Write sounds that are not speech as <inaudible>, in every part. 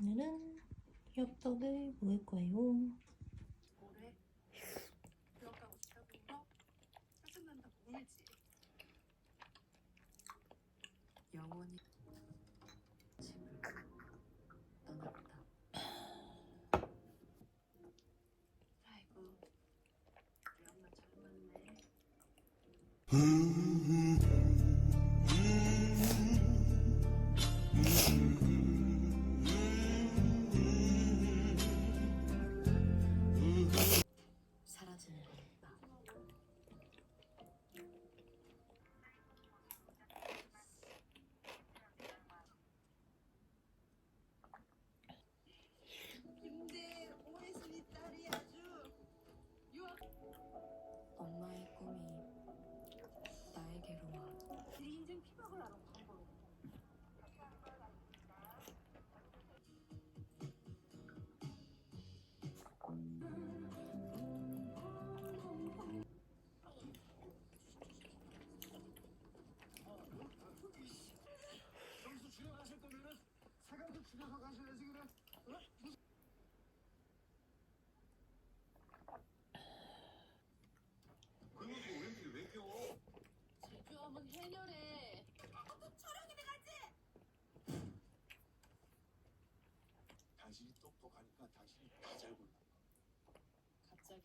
오늘은 엽떡을 먹을 거예요. 영원히 집을 떠났다. 아이고 우리 엄마 젊었네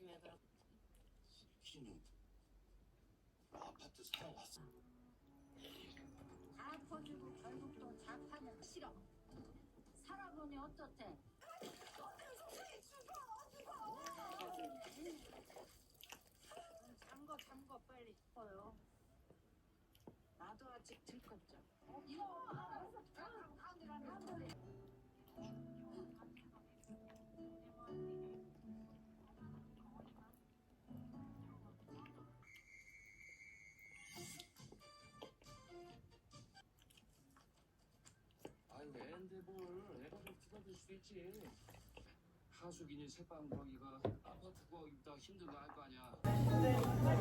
왜 그러 키는 아파트 살아봤어. 다 퍼주고 결국 또 자판은 싫어. 살아보니 어떻대? 잠궈 잠궈 빨리 싶어요. 나도 아직 들껍죠. 어, 이거. 그럼 가운데 가운데. 애인데 뭘 애가 좀 부담될 수도 있지. 하숙이니 새빵 구하기가 아파트 구하기보다 힘든 거 알 거 아니야.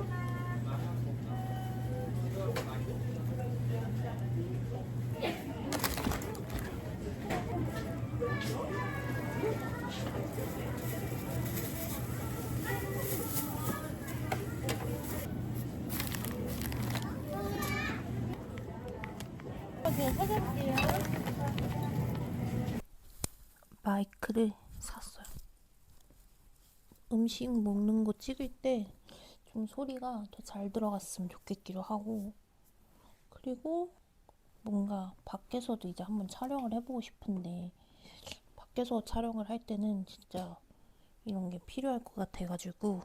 마이크를 샀어요. 음식 먹는 거 찍을 때 좀 소리가 더 잘 들어갔으면 좋겠기도 하고 그리고 뭔가 밖에서도 이제 한번 촬영을 해보고 싶은데 밖에서 촬영을 할 때는 진짜 이런 게 필요할 것 같아가지고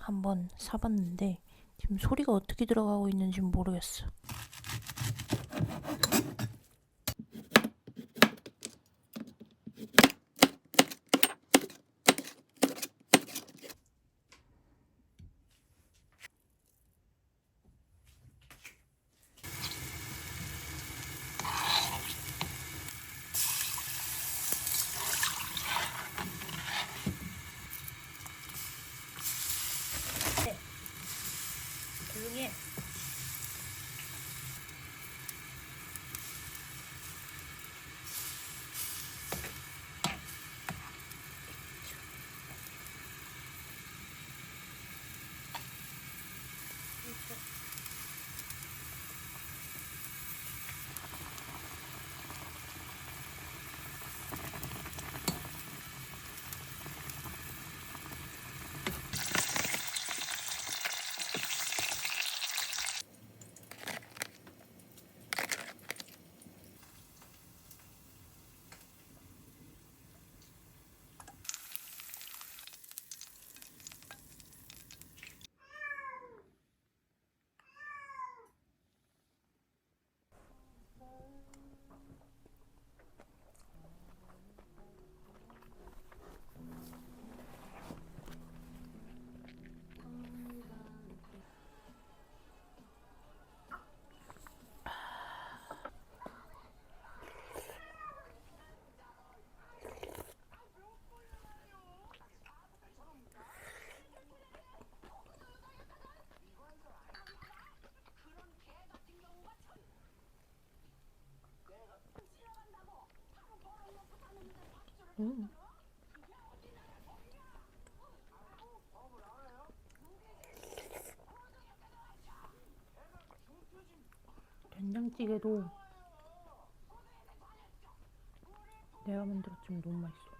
한번 사봤는데 지금 소리가 어떻게 들어가고 있는지 모르겠어. 된장찌개도 내가 만들었지만 너무 맛있어.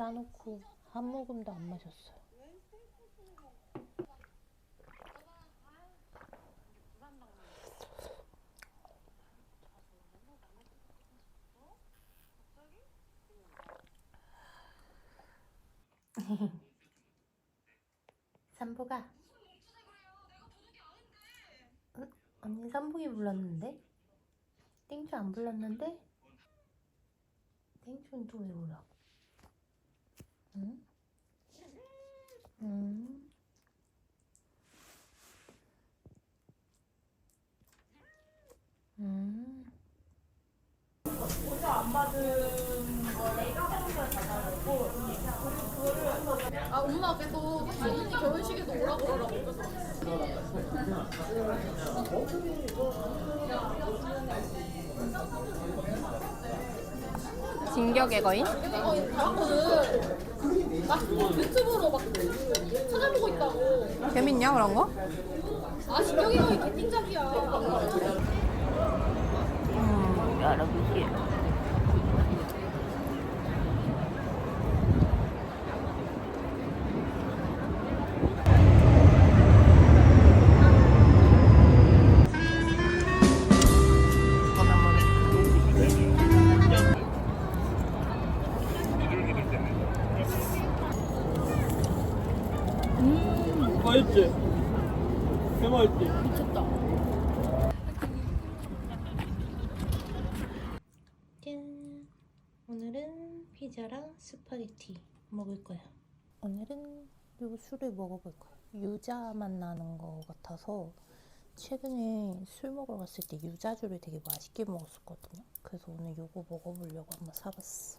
따놓고 한 모금도 안 마셨어요. <laughs> 삼보가 응? 언니 삼복이 불렀는데? 땡초 안 불렀는데? 땡초는 또왜 불러? 응? 응? 응? 아 엄마 계속 언니 결혼식에도 오라고 그러라고 그래서 진격의 거인? 이거 봤거든 막 유튜브로 막 찾아보고 있다고 재밌냐 그런 거? 아 진격이 거의 개띵작이야 음, 열어볼게 맛있지? 개 맛있지? 짠! 오늘은 피자랑 스파게티 먹을 거야. 오늘은 요 술을 먹어볼 거야. 유자 맛 나는 거 같아서 최근에 술 먹으러 갔을 때 유자주를 되게 맛있게 먹었었거든요. 그래서 오늘 요거 먹어보려고 한번 사봤어.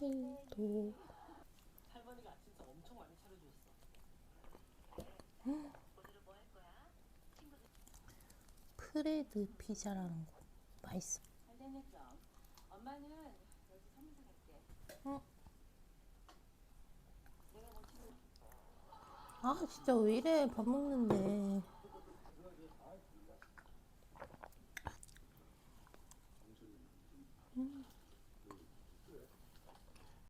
려줬어. 프레드 피자라는 곳 맛있어. 사갈게. 아 진짜 왜 이래? 밥 먹는데